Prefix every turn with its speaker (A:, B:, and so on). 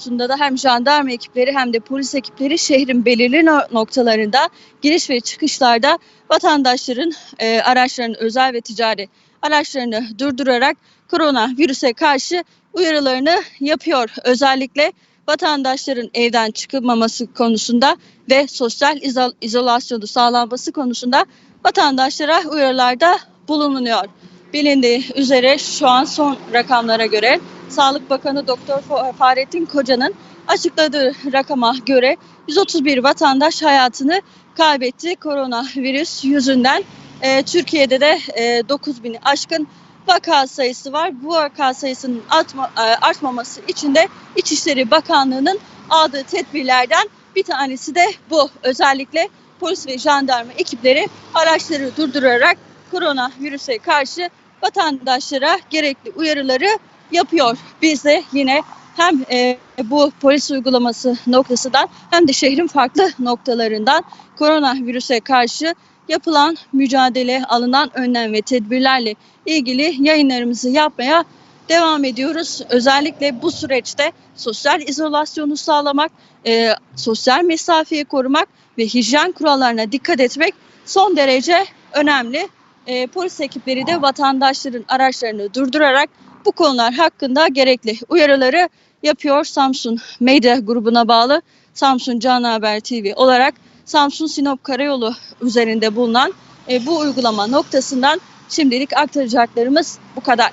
A: konusunda da hem jandarma ekipleri hem de polis ekipleri şehrin belirli no- noktalarında giriş ve çıkışlarda vatandaşların e, araçlarının özel ve ticari araçlarını durdurarak korona virüse karşı uyarılarını yapıyor. Özellikle vatandaşların evden çıkılmaması konusunda ve sosyal izol- izolasyonu sağlanması konusunda vatandaşlara uyarılarda bulunuyor. Bilindiği üzere şu an son rakamlara göre Sağlık Bakanı Doktor Fa- Fahrettin Koca'nın açıkladığı rakama göre 131 vatandaş hayatını kaybetti koronavirüs yüzünden. Ee, Türkiye'de de e, 9000 aşkın vaka sayısı var. Bu vaka sayısının artma- e, artmaması için de İçişleri Bakanlığı'nın aldığı tedbirlerden bir tanesi de bu. Özellikle polis ve jandarma ekipleri araçları durdurarak koronavirüse karşı vatandaşlara gerekli uyarıları yapıyor. Biz de yine hem e, bu polis uygulaması noktasından hem de şehrin farklı noktalarından koronavirüse karşı yapılan mücadele, alınan önlem ve tedbirlerle ilgili yayınlarımızı yapmaya devam ediyoruz. Özellikle bu süreçte sosyal izolasyonu sağlamak, e, sosyal mesafeyi korumak ve hijyen kurallarına dikkat etmek son derece önemli. E, polis ekipleri de vatandaşların araçlarını durdurarak bu konular hakkında gerekli uyarıları yapıyor. Samsun Medya grubuna bağlı Samsun Canlı Haber TV olarak Samsun Sinop Karayolu üzerinde bulunan e, bu uygulama noktasından şimdilik aktaracaklarımız bu kadar.